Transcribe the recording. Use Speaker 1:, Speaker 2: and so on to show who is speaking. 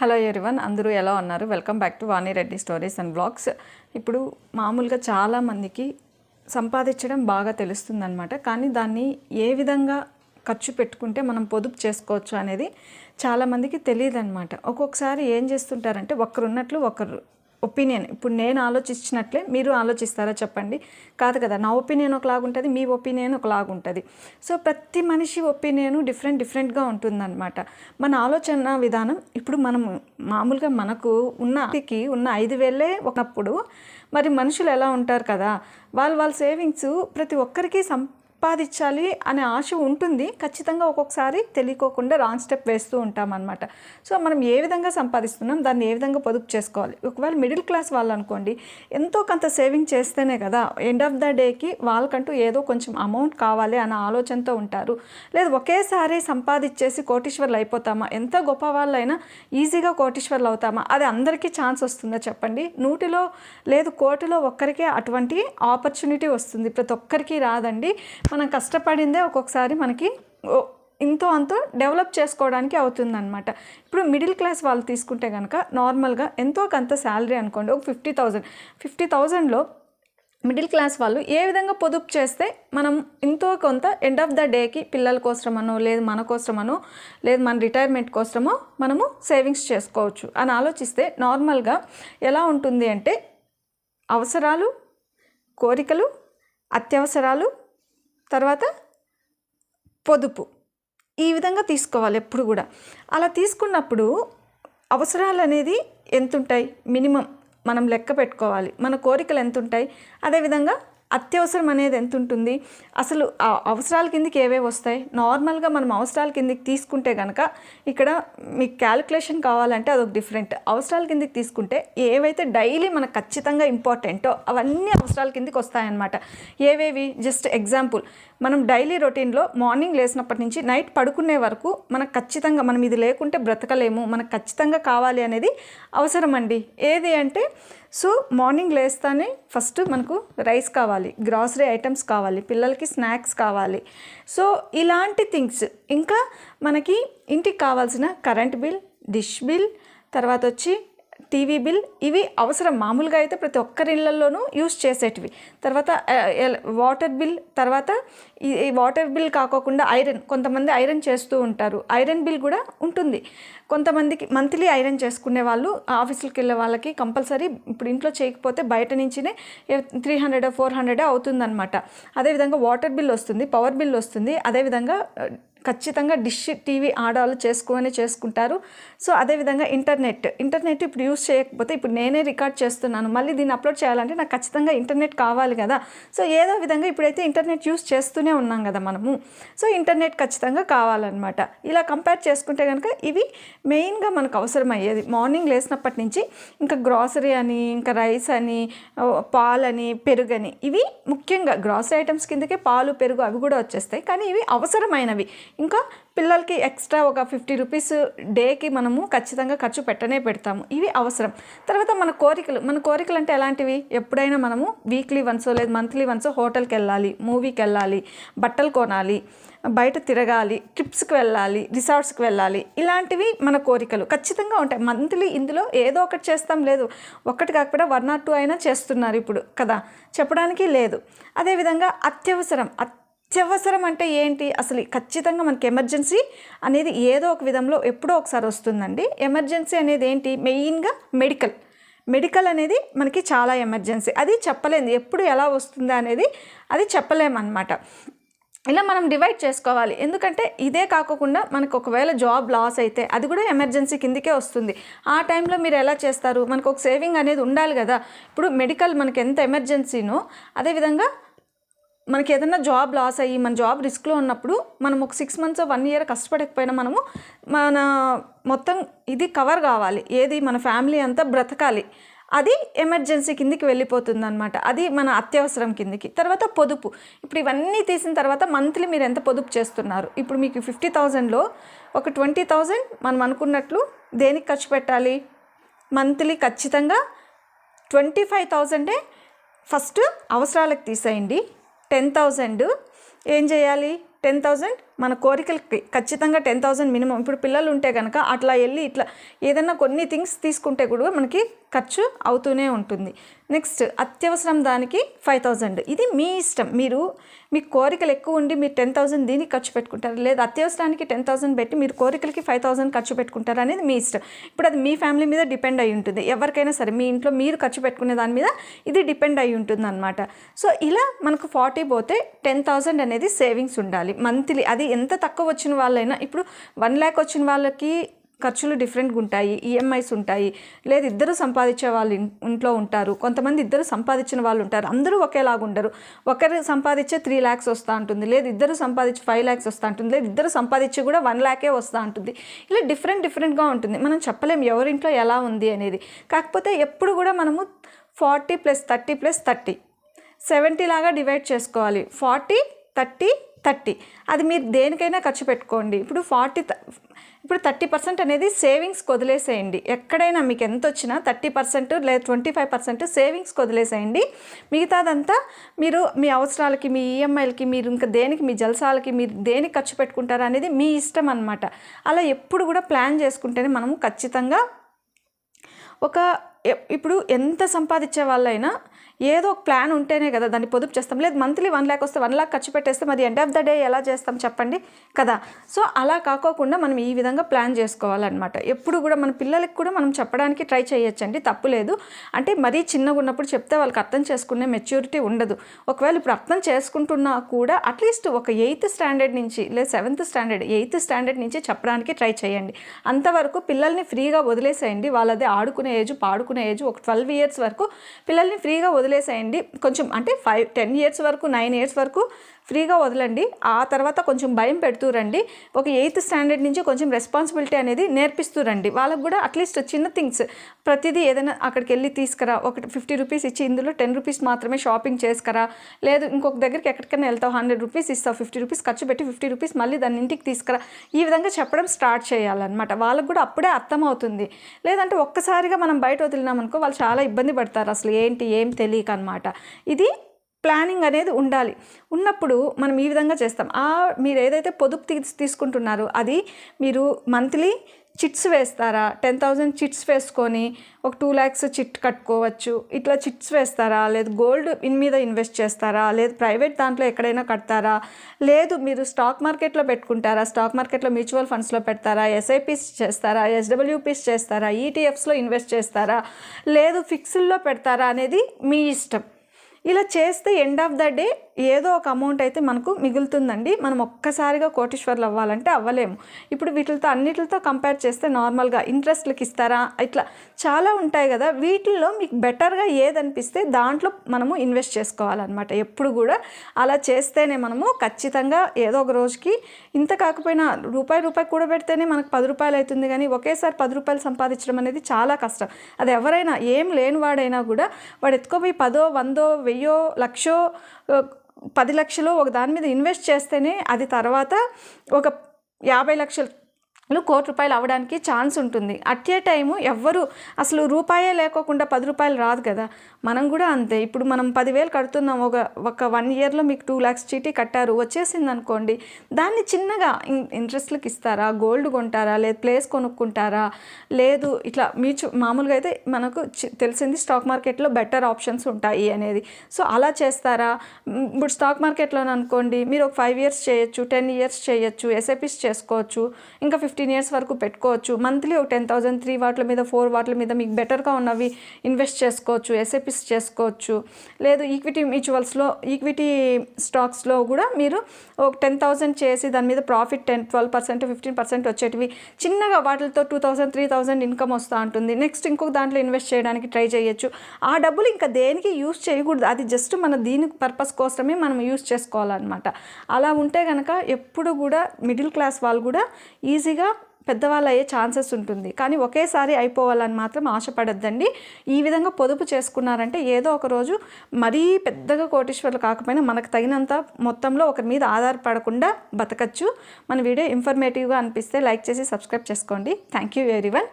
Speaker 1: Hello ఎరివన్ అందరూ ఎలా ఉన్నారు? Welcome back to Vani Reddy stories and blogs. ఇప్పుడు మామూలుగా చాలామందికి సంపాదించడం బాగా తెలుస్తుందన్నమాట. కానీ దాన్ని ఏ విధంగా ఖర్చు పెట్టుకుంటే మనం పొదుపు చేసుకోవచ్చు అనేది చాలామందికి తెలియదు అనమాట ఒక్కొక్కసారి ఏం చేస్తుంటారంటే ఒకరున్నట్లు ఒకరు ఒపీనియన్. ఇప్పుడు నేను ఆలోచించినట్లే మీరు ఆలోచిస్తారా చెప్పండి. కాదు కదా నా ఒపీనియన్ ఒకలాగా ఉంటుంది మీ ఒపీనియన్ ఒకలాగా ఉంటుంది. సో ప్రతి మనిషి ఒపీనియన్ డిఫరెంట్ డిఫరెంట్గా ఉంటుందన్నమాట. మన ఆలోచన విధానం ఇప్పుడు మనం మామూలుగా మనకు ఉన్నకి ఉన్న ఐదు వేలే ఒకప్పుడు మరి మనుషులు ఎలా ఉంటారు కదా? వాళ్ళు వాళ్ళ సేవింగ్స్ ప్రతి ఒక్కరికి సం సంపాదించాలి అనే ఆశ ఉంటుంది. ఖచ్చితంగా ఒక్కొక్కసారి తెలియకోకుండా రాంగ్ స్టెప్ వేస్తూ ఉంటాం అనమాట సో మనం ఏ విధంగా సంపాదిస్తున్నాం దాన్ని ఏ విధంగా పొదుపు చేసుకోవాలి? ఒకవేళ మిడిల్ క్లాస్ వాళ్ళు అనుకోండి ఎంతో కొంత సేవింగ్ చేస్తేనే కదా ఎండ్ ఆఫ్ ద డేకి వాళ్ళకంటూ ఏదో కొంచెం అమౌంట్ కావాలి అనే ఆలోచనతో ఉంటారు. లేదు ఒకేసారి సంపాదించేసి కోటీశ్వర్లు అయిపోతామా? ఎంత గొప్ప వాళ్ళైనా ఈజీగా కోటీశ్వర్లు అవుతామా? అది అందరికీ ఛాన్స్ వస్తుందా చెప్పండి? నూటిలో లేదు కోటిలో ఒక్కరికే అటువంటి ఆపర్చునిటీ వస్తుంది. ప్రతి ఒక్కరికి రాదండి. మనం కష్టపడిందే ఒక్కొక్కసారి మనకి ఇంతో అంతో డెవలప్ చేసుకోవడానికి అవుతుందన్నమాట. ఇప్పుడు మిడిల్ క్లాస్ వాళ్ళు తీసుకుంటే కనుక నార్మల్గా ఎంతో కొంత శాలరీ అనుకోండి ఒక ఫిఫ్టీ థౌజండ్ ఫిఫ్టీ థౌజండ్లో మిడిల్ క్లాస్ వాళ్ళు ఏ విధంగా పొదుపు చేస్తే మనం ఎంతో కొంత ఎండ్ ఆఫ్ ద డేకి పిల్లల కోసమనో లేదు మన కోసమనో లేదు మన రిటైర్మెంట్ కోసమో మనము సేవింగ్స్ చేసుకోవచ్చు అని ఆలోచిస్తే నార్మల్గా ఎలా ఉంటుంది అంటే అవసరాలు కోరికలు అత్యవసరాలు తర్వాత పొదుపు. ఈ విధంగా తీసుకోవాలి ఎప్పుడు కూడా. అలా తీసుకున్నప్పుడు అవసరాలు అనేది ఎంతుంటాయి? మినిమం మనం లెక్క పెట్టుకోవాలి. మన కోరికలు ఎంతుంటాయి? అదేవిధంగా అత్యవసరం అనేది ఎంత ఉంటుంది అసలు ఆ అవసరాల కిందకి ఏవే వస్తాయి? నార్మల్గా మనం అవసరాల కిందకి తీసుకుంటే కనుక ఇక్కడ మీకు క్యాలిక్యులేషన్ కావాలంటే అదొక డిఫరెంట్. అవసరాల కిందకి తీసుకుంటే ఏవైతే డైలీ మనకు ఖచ్చితంగా ఇంపార్టెంటో అవన్నీ అవసరాల కిందకి వస్తాయన్నమాట. ఏవేవి? Just example. మనం డైలీ రొటీన్లో మార్నింగ్ లేచినప్పటి నుంచి నైట్ పడుకునే వరకు మనకు ఖచ్చితంగా మనం ఇది లేకుంటే బ్రతకలేము. మనకు ఖచ్చితంగా కావాలి అనేది అవసరం అండి ఏది అంటే సో మార్నింగ్ లేస్తానే ఫస్ట్ మనకు రైస్ కావాలి గ్రాసరీ ఐటమ్స్ కావాలి పిల్లలకి స్నాక్స్ కావాలి. సో ఇలాంటి థింగ్స్. ఇంకా మనకి ఇంటికి కావాల్సిన కరెంట్ బిల్ డిష్ బిల్ తర్వాత వచ్చి టీవీ బిల్ ఇవి అవసరం. మామూలుగా అయితే ప్రతి ఒక్కరి ఇళ్ళలోనూ యూస్ చేసేటివి. తర్వాత వాటర్ బిల్ తర్వాత ఈ వాటర్ బిల్ కాకోకుండా ఐరన్ కొంతమంది ఐరన్ చేస్తూ ఉంటారు. ఐరన్ బిల్ కూడా ఉంటుంది. కొంతమందికి మంత్లీ ఐరన్ చేసుకునే వాళ్ళు ఆఫీసులకు వెళ్ళే వాళ్ళకి కంపల్సరీ ఇప్పుడు ఇంట్లో చేయకపోతే బయట నుంచినే త్రీ హండ్రెడ్ ఫోర్ హండ్రెడ్ అవుతుందన్నమాట. అదేవిధంగా వాటర్ బిల్ వస్తుంది పవర్ బిల్ వస్తుంది. అదేవిధంగా ఖచ్చితంగా డిష్ టీవీ ఆడాలు చేసుకొని చేసుకుంటారు. సో అదేవిధంగా ఇంటర్నెట్ ఇంటర్నెట్ ఇప్పుడు యూస్ చేయకపోతే ఇప్పుడు నేనే రికార్డ్ చేస్తున్నాను. మళ్ళీ దీన్ని అప్లోడ్ చేయాలంటే నాకు ఖచ్చితంగా ఇంటర్నెట్ కావాలి కదా. సో ఏదో విధంగా ఇప్పుడైతే ఇంటర్నెట్ యూస్ చేస్తూనే ఉన్నాం కదా మనము. సో ఇంటర్నెట్ ఖచ్చితంగా కావాలన్నమాట. ఇలా కంపేర్ చేసుకుంటే కనుక ఇవి మెయిన్గా మనకు అవసరమయ్యేది. మార్నింగ్ లేచినప్పటి నుంచి ఇంకా గ్రాసరీ అని ఇంకా రైస్ అని పాలని పాలని పెరుగని ఇవి ముఖ్యంగా గ్రాసరీ ఐటమ్స్ కిందకే పాలు పెరుగు అవి కూడా వచ్చేస్తాయి. కానీ ఇవి అవసరమైనవి. ఇంకా పిల్లలకి ఎక్స్ట్రా ఒక ఫిఫ్టీ రూపీస్ డేకి మనము ఖచ్చితంగా ఖర్చు పెట్టనే పెడతాము. ఇవి అవసరం. తర్వాత మన కోరికలు. మన కోరికలు అంటే ఎలాంటివి? ఎప్పుడైనా మనము వీక్లీ వన్సో లేదు మంత్లీ వన్సో హోటల్కి వెళ్ళాలి మూవీకి వెళ్ళాలి బట్టలు కొనాలి బయట తిరగాలి ట్రిప్స్కి వెళ్ళాలి రిసార్ట్స్కి వెళ్ళాలి ఇలాంటివి మన కోరికలు ఖచ్చితంగా ఉంటాయి. మంత్లీ ఇందులో ఏదో ఒకటి చేస్తాం లేదు. ఒక్కటి కాకపోయినా వన్ ఆర్ టూ అయినా చేస్తున్నారు ఇప్పుడు కదా? చెప్పడానికి లేదు. అదేవిధంగా అత్యవసరం. అత్యవసరం అంటే ఏంటి? అసలు ఖచ్చితంగా మనకి ఎమర్జెన్సీ అనేది ఏదో ఒక విధంలో ఎప్పుడో ఒకసారి వస్తుందండి. ఎమర్జెన్సీ అనేది ఏంటి? మెయిన్గా మెడికల్. మెడికల్ అనేది మనకి చాలా ఎమర్జెన్సీ. అది చెప్పలేదు ఎప్పుడు ఎలా వస్తుందా అనేది అది చెప్పలేమన్నమాట. ఇలా మనం డివైడ్ చేసుకోవాలి. ఎందుకంటే ఇదే కాకుండా మనకు ఒకవేళ జాబ్ లాస్ అయితే అది కూడా ఎమర్జెన్సీ కిందకే వస్తుంది. ఆ టైంలో మీరు ఎలా చేస్తారు? మనకు ఒక సేవింగ్ అనేది ఉండాలి కదా. ఇప్పుడు మెడికల్ మనకి ఎంత ఎమర్జెన్సీనో అదేవిధంగా మనకి ఏదైనా జాబ్ లాస్ అయ్యి మన జాబ్ రిస్క్లో ఉన్నప్పుడు మనం ఒక సిక్స్ మంత్స్ వన్ ఇయర్ కష్టపడకపోయినా మనము మన మొత్తం ఇది కవర్ కావాలి. ఏది మన ఫ్యామిలీ అంతా బ్రతకాలి. అది ఎమర్జెన్సీ కిందికి వెళ్ళిపోతుంది అనమాట అది మన అత్యవసరం కిందికి. తర్వాత పొదుపు. ఇప్పుడు ఇవన్నీ తీసిన తర్వాత మంత్లీ మీరు ఎంత పొదుపు చేస్తున్నారు? ఇప్పుడు మీకు ఫిఫ్టీ థౌజండ్లో ఒక ట్వంటీ థౌజండ్ మనం అనుకున్నట్లు దేనికి ఖర్చు పెట్టాలి? మంత్లీ ఖచ్చితంగా ట్వంటీ ఫైవ్ థౌజండే ఫస్ట్ అవసరాలకు తీసేయండి. Ten thousand. ఏం చేయాలి? Ten thousand? మన కోరికలకి ఖచ్చితంగా టెన్ థౌజండ్ మినిమం. ఇప్పుడు పిల్లలు ఉంటే కనుక అట్లా వెళ్ళి ఇట్లా ఏదైనా కొన్ని థింగ్స్ తీసుకుంటే కూడా మనకి ఖర్చు అవుతూనే ఉంటుంది. నెక్స్ట్ అత్యవసరం దానికి ఫైవ్ థౌజండ్ ఇది మీ ఇష్టం. మీరు మీ కోరికలు ఎక్కువ ఉండి మీరు టెన్ థౌసండ్ దీనికి ఖర్చు పెట్టుకుంటారు. లేదా అత్యవసరానికి టెన్ థౌసండ్ పెట్టి మీరు కోరికలకి ఫైవ్ థౌసండ్ ఖర్చు పెట్టుకుంటారు అనేది మీ ఇష్టం. ఇప్పుడు అది మీ ఫ్యామిలీ మీద డిపెండ్ అయి ఉంటుంది. ఎవరికైనా సరే మీ ఇంట్లో మీరు ఖర్చు పెట్టుకునే దాని మీద ఇది డిపెండ్ అయి ఉంటుంది అనమాట సో ఇలా మనకు ఫార్టీ పోతే టెన్ థౌసండ్ అనేది సేవింగ్స్ ఉండాలి. మంత్లీ. అది ఎంత తక్కువ వచ్చిన వాళ్ళైనా ఇప్పుడు వన్ ల్యాక్ వచ్చిన వాళ్ళకి ఖర్చులు డిఫరెంట్గా ఉంటాయి ఈఎంఐస్ ఉంటాయి. లేదు ఇద్దరు సంపాదించే వాళ్ళు ఇంట్లో ఉంటారు. కొంతమంది ఇద్దరు సంపాదించిన వాళ్ళు ఉంటారు. అందరూ ఒకేలాగా ఉండరు. ఒకరు సంపాదించే త్రీ ల్యాక్స్ వస్తూ ఉంటుంది. లేదు ఇద్దరు సంపాదించి ఫైవ్ ల్యాక్స్ వస్తూ ఉంటుంది. లేదు ఇద్దరు సంపాదించి కూడా వన్ ల్యాకే వస్తూ ఉంటుంది. ఇలా డిఫరెంట్ డిఫరెంట్గా ఉంటుంది. మనం చెప్పలేం ఎవరింట్లో ఎలా ఉంది అనేది. కాకపోతే ఎప్పుడు కూడా మనము forty plus thirty plus thirty seventy లాగా డివైడ్ చేసుకోవాలి. ఫార్టీ థర్టీ థర్టీ అది మీరు దేనికైనా ఖర్చు పెట్టుకోండి. ఇప్పుడు ఫార్టీ ఇప్పుడు థర్టీ పర్సెంట్ అనేది సేవింగ్స్ వదిలేసేయండి ఎక్కడైనా మీకు ఎంత వచ్చినా థర్టీ పర్సెంట్ లేదా ట్వంటీ ఫైవ్ పర్సెంట్ సేవింగ్స్కి వదిలేసేయండి మిగతాదంతా మీరు మీ అవసరాలకి మీ ఈఎంఐలకి మీరు ఇంకా దేనికి మీ జలసాలకి మీరు దేనికి ఖర్చు పెట్టుకుంటారు అనేది మీ ఇష్టం అనమాట అలా ఎప్పుడు కూడా ప్లాన్ చేసుకుంటేనే మనము ఖచ్చితంగా ఒక ఇప్పుడు ఎంత సంపాదించే వాళ్ళైనా ఏదో ఒక ప్లాన్ ఉంటేనే కదా దాన్ని పొదుపు చేస్తాం. లేదు మంత్లీ వన్ ల్యాక్ వస్తే వన్ ల్యాక్ ఖర్చు పెట్టేస్తే మరి ఎండ్ ఆఫ్ ద డే ఎలా చేస్తాం చెప్పండి కదా. సో అలా కాకోకుండా మనం ఈ విధంగా ప్లాన్ చేసుకోవాలన్నమాట. ఎప్పుడు కూడా మన పిల్లలకి కూడా మనం చెప్పడానికి ట్రై చేయొచ్చండి. తప్పు లేదు. అంటే మరీ చిన్నగా ఉన్నప్పుడు చెప్తే వాళ్ళకి అర్థం చేసుకునే మెచ్యూరిటీ ఉండదు. ఒకవేళ ఇప్పుడు అర్థం చేసుకుంటున్నా కూడా అట్లీస్ట్ ఒక ఎయిత్ స్టాండర్డ్ నుంచి లేదా సెవెంత్ స్టాండర్డ్ ఎయిత్ స్టాండర్డ్ నుంచి చెప్పడానికి ట్రై చేయండి. అంతవరకు పిల్లల్ని ఫ్రీగా వదిలేసేయండి. వాళ్ళది ఆడుకునే ఏజ్ పాడుకునే ఏజ్ ఒక ట్వెల్వ్ ఇయర్స్ వరకు పిల్లల్ని ఫ్రీగా వదిలేసేయండి. కొంచెం అంటే ఫైవ్ టెన్ ఇయర్స్ వరకు నైన్ ఇయర్స్ వరకు ఫ్రీగా వదలండి. ఆ తర్వాత కొంచెం భయం పెడుతూ రండి. ఒక ఎయిత్ స్టాండర్డ్ నుంచి కొంచెం రెస్పాన్సిబిలిటీ అనేది నేర్పిస్తూ రండి. వాళ్ళకు కూడా అట్లీస్ట్ చిన్న థింగ్స్. ప్రతిదీ ఏదైనా అక్కడికి వెళ్ళి తీసుకురా. ఒక ఫిఫ్టీ రూపీస్ ఇచ్చి ఇందులో టెన్ రూపీస్ మాత్రమే షాపింగ్ చేసుకురా. లేదు ఇంకొక దగ్గరికి ఎక్కడికైనా వెళ్తావు హండ్రెడ్ రూపీస్ ఇస్తావు ఫిఫ్టీ రూపీస్ ఖర్చు పెట్టి ఫిఫ్టీ రూపీస్ మళ్ళీ దాన్ని ఇంటికి తీసుకురా. ఈ విధంగా చెప్పడం స్టార్ట్ చేయాలన్నమాట. వాళ్ళకు కూడా అప్పుడే అర్థమవుతుంది. లేదంటే ఒక్కసారిగా మనం బయట వదిలినామనుకో వాళ్ళు చాలా ఇబ్బంది పడతారు. అసలు ఏంటి ఏం తెలియక అనమాట ఇది ప్లానింగ్ అనేది ఉండాలి. ఉన్నప్పుడు మనం ఈ విధంగా చేస్తాం. ఆ మీరు ఏదైతే పొదుపు తీస్ తీసుకుంటున్నారో అది మీరు మంత్లీ చిట్స్ వేస్తారా? టెన్ థౌజండ్ చిట్స్ వేసుకొని ఒక టూ ల్యాక్స్ చిట్ కట్టుకోవచ్చు. ఇట్లా చిట్స్ వేస్తారా? లేదు గోల్డ్ ఇన్ మీద ఇన్వెస్ట్ చేస్తారా? లేదు ప్రైవేట్ దాంట్లో ఎక్కడైనా కడతారా? లేదు మీరు స్టాక్ మార్కెట్లో పెట్టుకుంటారా? స్టాక్ మార్కెట్లో మ్యూచువల్ ఫండ్స్లో పెడతారా? ఎస్ఐపిస్ చేస్తారా? ఎస్డబ్ల్యూపీస్ చేస్తారా? ఈటీఎఫ్స్లో ఇన్వెస్ట్ చేస్తారా? లేదు ఫిక్స్డ్లో పెడతారా అనేది మీ ఇష్టం. ఇలా చేస్తే ఎండ్ ఆఫ్ ద డే ఏదో ఒక అమౌంట్ అయితే మనకు మిగులుతుందండి. మనం ఒక్కసారిగా కోటీశ్వర్లు అవ్వాలంటే అవ్వలేము. ఇప్పుడు వీటితో అన్నిటితో కంపేర్ చేస్తే నార్మల్గా ఇంట్రెస్ట్లకు ఇస్తారా? ఇట్లా చాలా ఉంటాయి కదా. వీటిల్లో మీకు బెటర్గా ఏదనిపిస్తే దాంట్లో మనము ఇన్వెస్ట్ చేసుకోవాలన్నమాట. ఎప్పుడు కూడా అలా చేస్తేనే మనము ఖచ్చితంగా ఏదో ఒక రోజుకి ఇంత కాకపోయినా రూపాయి రూపాయి కూడా పెడితేనే మనకు పది రూపాయలు అవుతుంది కానీ ఒకేసారి పది రూపాయలు సంపాదించడం అనేది చాలా కష్టం. అది ఎవరైనా ఏం లేని వాడైనా కూడా వాడు ఎత్తుకోపోయి పదో వందో వెయ్యి లక్షో పది లక్షలు ఒక దాని మీద ఇన్వెస్ట్ చేస్తేనే అది తర్వాత ఒక యాభై లక్షలు కోటి రూపాయలు అవ్వడానికి ఛాన్స్ ఉంటుంది. అట్ ఏ టైము ఎవ్వరు అసలు రూపాయే లేకోకుండా పది రూపాయలు రాదు కదా. మనం కూడా అంతే. ఇప్పుడు మనం పదివేలు కడుతున్నాం. ఒక ఒక వన్ ఇయర్లో మీకు టూ ల్యాక్స్ చీటీ కట్టారు. వచ్చేసింది అనుకోండి దాన్ని చిన్నగా ఇంట్రెస్ట్లకు ఇస్తారా? గోల్డ్ కొంటారా? లేదు ప్లేస్ కొనుక్కుంటారా? లేదు ఇట్లా మ్యూచు మామూలుగా అయితే మనకు తెలిసింది స్టాక్ మార్కెట్లో బెటర్ ఆప్షన్స్ ఉంటాయి అనేది. సో అలా చేస్తారా? ఇప్పుడు స్టాక్ మార్కెట్లో అనుకోండి మీరు ఒక ఫైవ్ ఇయర్స్ చేయొచ్చు టెన్ ఇయర్స్ చేయొచ్చు ఎస్ఐపిస్ చేసుకోవచ్చు. ఇంకా ఫిఫ్టీన్ ఇయర్స్ వరకు పెట్టుకోవచ్చు. మంత్లీ ఒక టెన్ థౌసండ్ త్రీ వాట్ల మీద ఫోర్ వాట్ల మీద మీకు బెటర్గా ఉన్నవి ఇన్వెస్ట్ చేసుకోవచ్చు ఎస్ఐపిస్ చేసుకోవచ్చు. లేదు ఈక్విటీ మ్యూచువల్స్లో ఈక్విటీ స్టాక్స్లో కూడా మీరు ఒక టెన్ థౌసండ్ చేసి దాని మీద profit ten twelve percent fifteen percent వచ్చేటివి. చిన్నగా వాటితో two thousand three thousand income వస్తూ ఉంటుంది. నెక్స్ట్ ఇంకొక దాంట్లో ఇన్వెస్ట్ చేయడానికి ట్రై చేయొచ్చు. ఆ డబ్బులు ఇంకా దేనికి యూస్ చేయకూడదు. అది జస్ట్ మన దీని పర్పస్ కోసమే మనం యూస్ చేసుకోవాలన్నమాట. అలా ఉంటే కనుక ఎప్పుడు కూడా మిడిల్ క్లాస్ వాళ్ళు కూడా ఈజీగా పెద్దవాళ్ళు అయ్యే ఛాన్సెస్ ఉంటుంది. కానీ ఒకేసారి అయిపోవాలని మాత్రం ఆశపడద్దండి. ఈ విధంగా పొదుపు చేసుకున్నారంటే ఏదో ఒక రోజు మరీ పెద్దగా కోటీశ్వర్లు కాకపోయినా మనకు తగినంత మొత్తంలో ఒకరి మీద ఆధారపడకుండా బతకచ్చు. మన వీడియో ఇన్ఫర్మేటివ్గా అనిపిస్తే లైక్ చేసి సబ్స్క్రైబ్ చేసుకోండి. Thank you very one